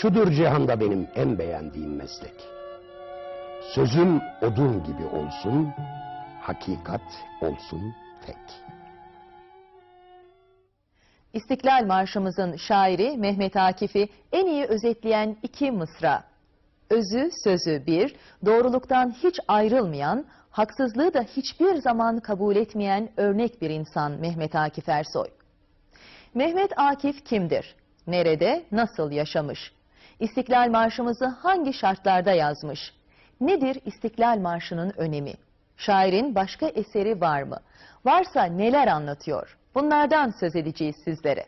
Şudur cihanda benim en beğendiğim meslek. Sözüm odun gibi olsun, hakikat olsun tek. İstiklal Marşımızın şairi Mehmet Akif'i en iyi özetleyen iki mısra. Özü sözü bir, doğruluktan hiç ayrılmayan, haksızlığı da hiçbir zaman kabul etmeyen örnek bir insan Mehmet Akif Ersoy. Mehmet Akif kimdir? Nerede, nasıl yaşamış? İstiklal Marşımızı hangi şartlarda yazmış? Nedir İstiklal Marşı'nın önemi? Şairin başka eseri var mı? Varsa neler anlatıyor? Bunlardan söz edeceğiz sizlere.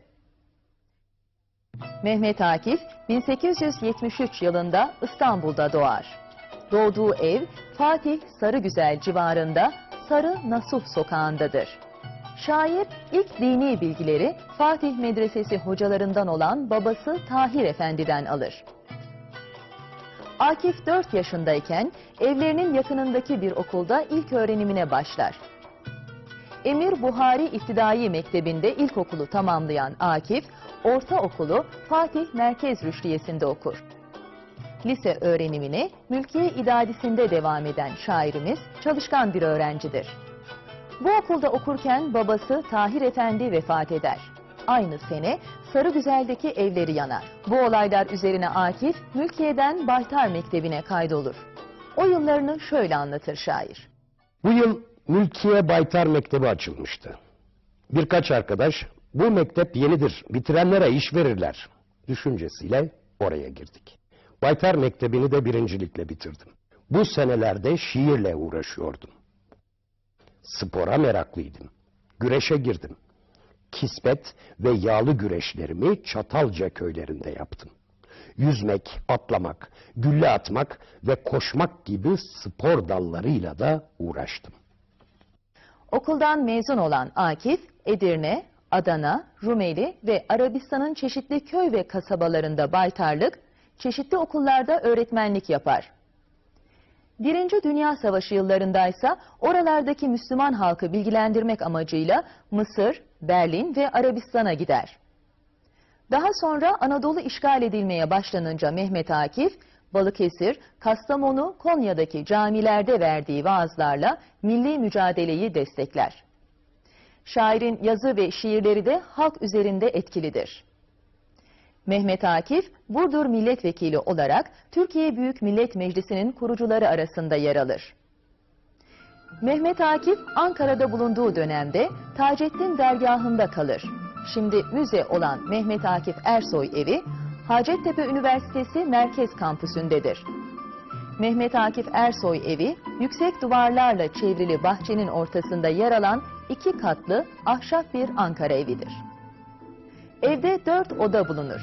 Mehmet Akif 1873 yılında İstanbul'da doğar. Doğduğu ev Fatih Sarıgüzel civarında Sarı Nasuh sokağındadır. Şair ilk dini bilgileri Fatih Medresesi hocalarından olan babası Tahir Efendi'den alır. Akif 4 yaşındayken evlerinin yakınındaki bir okulda ilk öğrenimine başlar. Emir Buhari İptidai Mektebi'nde ilkokulu tamamlayan Akif, ortaokulu Fatih Merkez Rüştiyesi'nde okur. Lise öğrenimine Mülkiye İdadisi'nde devam eden şairimiz çalışkan bir öğrencidir. Bu okulda okurken babası Tahir Efendi vefat eder. Aynı sene Sarıgüzel'deki evleri yanar. Bu olaylar üzerine Akif, Mülkiye'den Baytar Mektebi'ne kaydolur. O yıllarını şöyle anlatır şair. Bu yıl Mülkiye Baytar Mektebi açılmıştı. Birkaç arkadaş bu mektep yenidir, bitirenlere iş verirler düşüncesiyle oraya girdik. Baytar Mektebi'ni de birincilikle bitirdim. Bu senelerde şiirle uğraşıyordum. Spora meraklıydım. Güreşe girdim. Kispet ve yağlı güreşlerimi Çatalca köylerinde yaptım. Yüzmek, atlamak, gülle atmak ve koşmak gibi spor dallarıyla da uğraştım. Okuldan mezun olan Akif, Edirne, Adana, Rumeli ve Arabistan'ın çeşitli köy ve kasabalarında baytarlık, çeşitli okullarda öğretmenlik yapar. Birinci Dünya Savaşı yıllarındaysa oralardaki Müslüman halkı bilgilendirmek amacıyla Mısır, Berlin ve Arabistan'a gider. Daha sonra Anadolu işgal edilmeye başlanınca Mehmet Akif, Balıkesir, Kastamonu, Konya'daki camilerde verdiği vaazlarla milli mücadeleyi destekler. Şairin yazı ve şiirleri de halk üzerinde etkilidir. Mehmet Akif, Burdur Milletvekili olarak Türkiye Büyük Millet Meclisi'nin kurucuları arasında yer alır. Mehmet Akif, Ankara'da bulunduğu dönemde Taceddin dergahında kalır. Şimdi müze olan Mehmet Akif Ersoy evi, Hacettepe Üniversitesi Merkez Kampüsü'ndedir. Mehmet Akif Ersoy evi, yüksek duvarlarla çevrili bahçenin ortasında yer alan iki katlı ahşap bir Ankara evidir. Evde dört oda bulunur.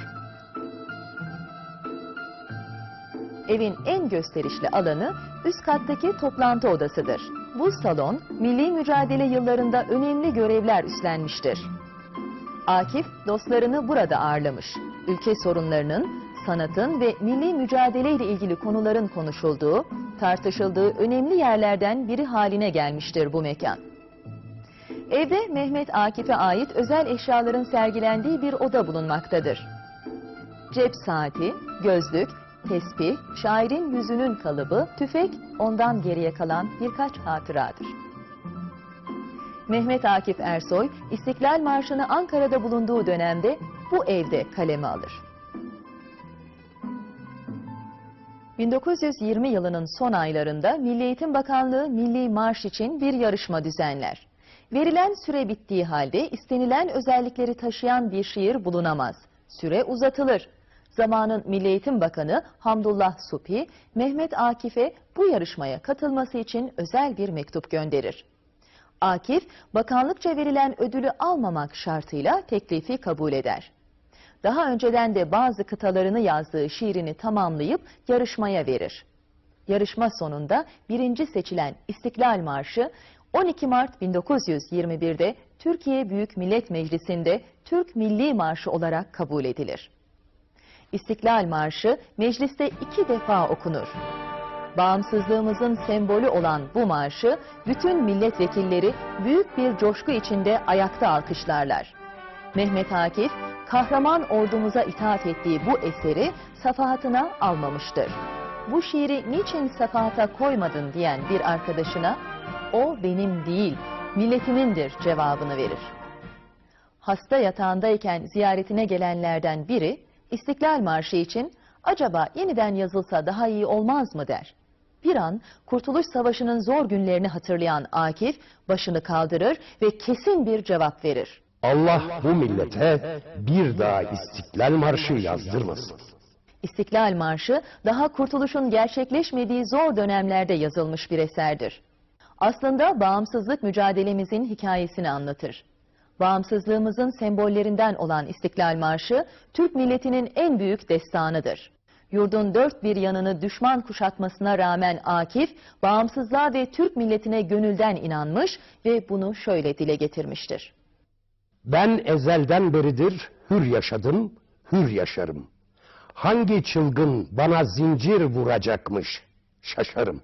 Evin en gösterişli alanı üst kattaki toplantı odasıdır. Bu salon, milli mücadele yıllarında önemli görevler üstlenmiştir. Akif dostlarını burada ağırlamış. Ülke sorunlarının, sanatın ve milli mücadele ile ilgili konuların konuşulduğu, tartışıldığı önemli yerlerden biri haline gelmiştir bu mekan. Evde Mehmet Akif'e ait özel eşyaların sergilendiği bir oda bulunmaktadır. Cep saati, gözlük, tespih, şairin yüzünün kalıbı, tüfek ondan geriye kalan birkaç hatıradır. Mehmet Akif Ersoy, İstiklal Marşı'nı Ankara'da bulunduğu dönemde bu evde kaleme alır. 1920 yılının son aylarında Milli Eğitim Bakanlığı Milli Marş için bir yarışma düzenler. Verilen süre bittiği halde istenilen özellikleri taşıyan bir şiir bulunamaz. Süre uzatılır. Zamanın Milli Eğitim Bakanı Hamdullah Supi, Mehmet Akif'e bu yarışmaya katılması için özel bir mektup gönderir. Akif, bakanlıkça verilen ödülü almamak şartıyla teklifi kabul eder. Daha önceden de bazı kıtalarını yazdığı şiirini tamamlayıp yarışmaya verir. Yarışma sonunda birinci seçilen İstiklal Marşı 12 Mart 1921'de Türkiye Büyük Millet Meclisi'nde Türk Milli Marşı olarak kabul edilir. İstiklal Marşı mecliste iki defa okunur. Bağımsızlığımızın sembolü olan bu marşı bütün milletvekilleri büyük bir coşku içinde ayakta alkışlarlar. Mehmet Akif kahraman ordumuza itaat ettiği bu eseri safahatına almamıştır. Bu şiiri niçin safahata koymadın diyen bir arkadaşına o benim değil milletimindir cevabını verir. Hasta yatağındayken ziyaretine gelenlerden biri İstiklal Marşı için acaba yeniden yazılsa daha iyi olmaz mı der. Bir an Kurtuluş Savaşı'nın zor günlerini hatırlayan Akif başını kaldırır ve kesin bir cevap verir. Allah bu millete bir daha İstiklal Marşı yazdırmasın. İstiklal Marşı daha kurtuluşun gerçekleşmediği zor dönemlerde yazılmış bir eserdir. Aslında bağımsızlık mücadelemizin hikayesini anlatır. Bağımsızlığımızın sembollerinden olan İstiklal Marşı, Türk milletinin en büyük destanıdır. Yurdun dört bir yanını düşman kuşatmasına rağmen Akif, bağımsızlığa ve Türk milletine gönülden inanmış ve bunu şöyle dile getirmiştir. Ben ezelden beridir hür yaşadım, hür yaşarım. Hangi çılgın bana zincir vuracakmış şaşarım.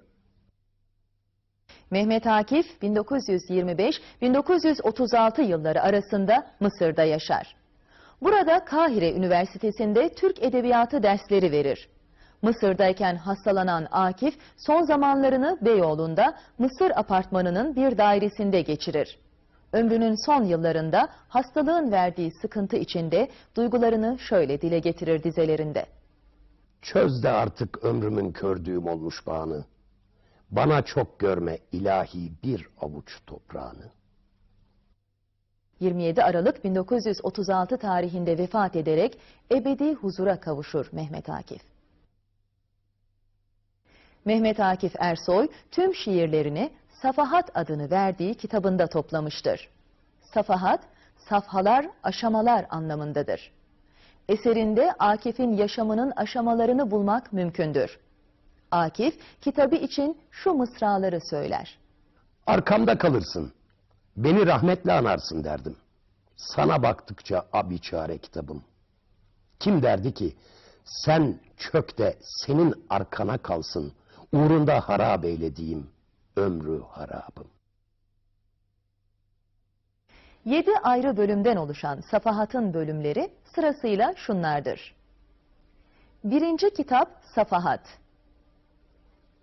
Mehmet Akif 1925-1936 yılları arasında Mısır'da yaşar. Burada Kahire Üniversitesi'nde Türk Edebiyatı dersleri verir. Mısır'dayken hastalanan Akif son zamanlarını Beyoğlu'nda Mısır apartmanının bir dairesinde geçirir. Ömrünün son yıllarında hastalığın verdiği sıkıntı içinde duygularını şöyle dile getirir dizelerinde. Çöz de artık ömrümün kördüğüm olmuş bağını. Bana çok görme ilahi bir avuç toprağını. 27 Aralık 1936 tarihinde vefat ederek ebedi huzura kavuşur Mehmet Akif. Mehmet Akif Ersoy tüm şiirlerini Safahat adını verdiği kitabında toplamıştır. Safahat, safhalar, aşamalar anlamındadır. Eserinde Akif'in yaşamının aşamalarını bulmak mümkündür. Akif, kitabı için şu mısraları söyler. Arkamda kalırsın. Beni rahmetle anarsın derdim. Sana baktıkça abiçare kitabım. Kim derdi ki sen çök de senin arkana kalsın. Uğrunda harap eylediğim ömrü harabım. Yedi ayrı bölümden oluşan Safahat'ın bölümleri sırasıyla şunlardır. Birinci kitap Safahat.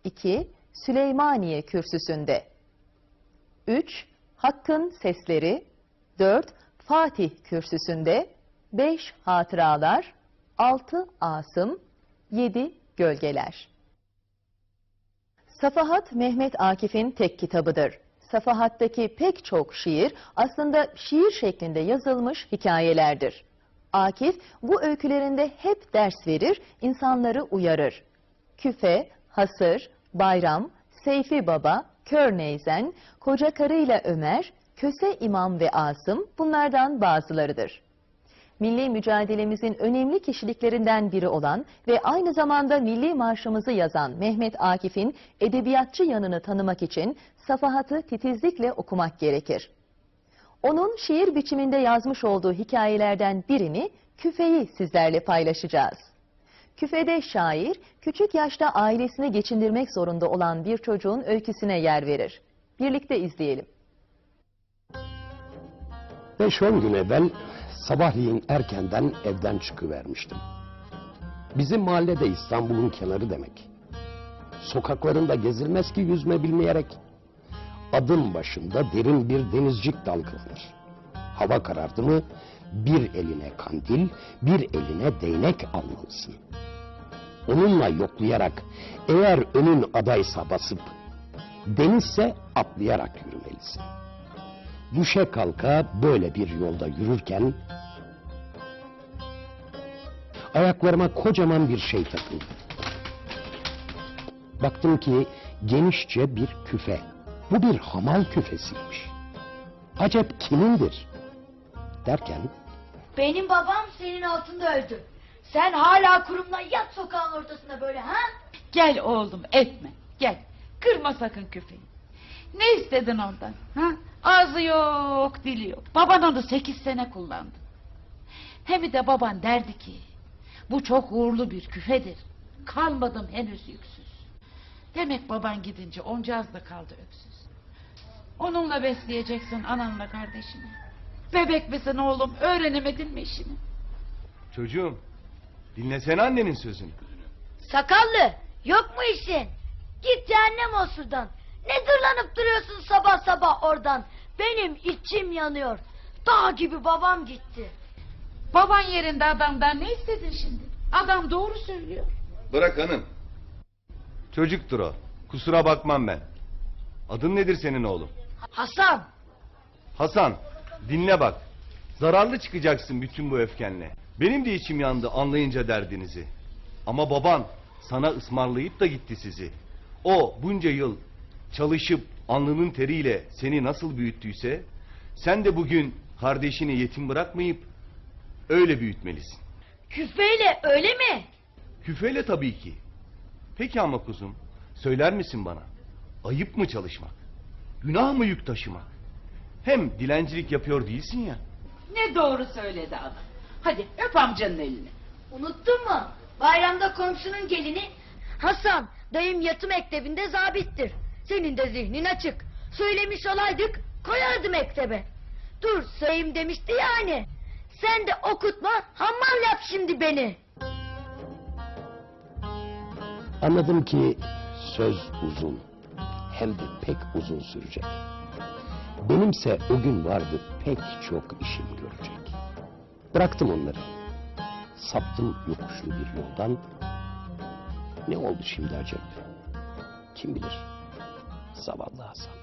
2. Süleymaniye Kürsüsü'nde. 3. Hakkın Sesleri. 4. Fatih Kürsüsü'nde. 5. Hatıralar. 6. Asım. 7. Gölgeler. Safahat Mehmet Akif'in tek kitabıdır. Safahat'taki pek çok şiir aslında şiir şeklinde yazılmış hikayelerdir. Akif bu öykülerinde hep ders verir, insanları uyarır. Küfe, Hasır, Bayram, Seyfi Baba, Kör Neyzen, Koca Karıyla Ömer, Köse İmam ve Asım bunlardan bazılarıdır milli mücadelemizin önemli kişiliklerinden biri olan ve aynı zamanda milli marşımızı yazan Mehmet Akif'in edebiyatçı yanını tanımak için safahatı titizlikle okumak gerekir. Onun şiir biçiminde yazmış olduğu hikayelerden birini Küfe'yi sizlerle paylaşacağız. Küfe'de şair, küçük yaşta ailesini geçindirmek zorunda olan bir çocuğun öyküsüne yer verir. Birlikte izleyelim. 5-10 gün evvel sabahleyin erkenden evden çıkıvermiştim. Bizim mahallede İstanbul'un kenarı demek. Sokaklarında gezilmez ki yüzme bilmeyerek. Adım başında derin bir denizcik dalgalanır. Hava karardı mı bir eline kandil, bir eline değnek almalısın. Onunla yoklayarak eğer önün adaysa basıp, denizse atlayarak yürümelisin. Düşe kalka böyle bir yolda yürürken ayaklarıma kocaman bir şey takıldı. Baktım ki genişçe bir küfe. Bu bir hamal küfesiymiş. Acep kimindir? Derken Benim babam senin altında öldü. Sen hala kurumla yat sokağın ortasında böyle ha? Gel oğlum etme gel. Kırma sakın küfeyi. Ne istedin ondan? Ha? Ağzı yok dili yok. Baban onu sekiz sene kullandı. Hem de baban derdi ki bu çok uğurlu bir küfedir. Kalmadım henüz yüksüz. Demek baban gidince oncağız da kaldı öksüz. Onunla besleyeceksin ananla kardeşini. Bebek misin oğlum öğrenemedin mi işini? Çocuğum dinlesene annenin sözünü. Sakallı yok mu işin? Git cehennem ol şuradan. Ne dırlanıp duruyorsun sabah sabah oradan? Benim içim yanıyor. Dağ gibi babam gitti. Baban yerinde adamdan ne istedin şimdi? Adam doğru söylüyor. Bırak hanım. Çocuktur o. Kusura bakmam ben. Adın nedir senin oğlum? Hasan Hasan dinle bak. Zararlı çıkacaksın bütün bu öfkenle. Benim de içim yandı anlayınca derdinizi. Ama baban sana ısmarlayıp da gitti sizi. O bunca yıl çalışıp alnının teriyle seni nasıl büyüttüyse sen de bugün kardeşini yetim bırakmayıp öyle büyütmelisin. küfeyle öyle mi? Küfeyle tabii ki. Peki ama kuzum, söyler misin bana? Ayıp mı çalışmak? Günah mı yük taşımak? Hem dilencilik yapıyor değilsin ya. Ne doğru söyledi adam. Hadi öp amcanın elini. Unuttun mu? Bayramda komşunun gelini Hasan dayım yatı mektebinde zabittir. Senin de zihnin açık. Söylemiş olaydık koyardı mektebe. Dur sayayım demişti yani. Sen de okutma hammal yap şimdi beni. Anladım ki söz uzun. Hem de pek uzun sürecek. Benimse o gün vardı pek çok işim görecek. Bıraktım onları. Saptım yokuşlu bir yoldan. Ne oldu şimdi acaba? Kim bilir? Zavallı Hasan.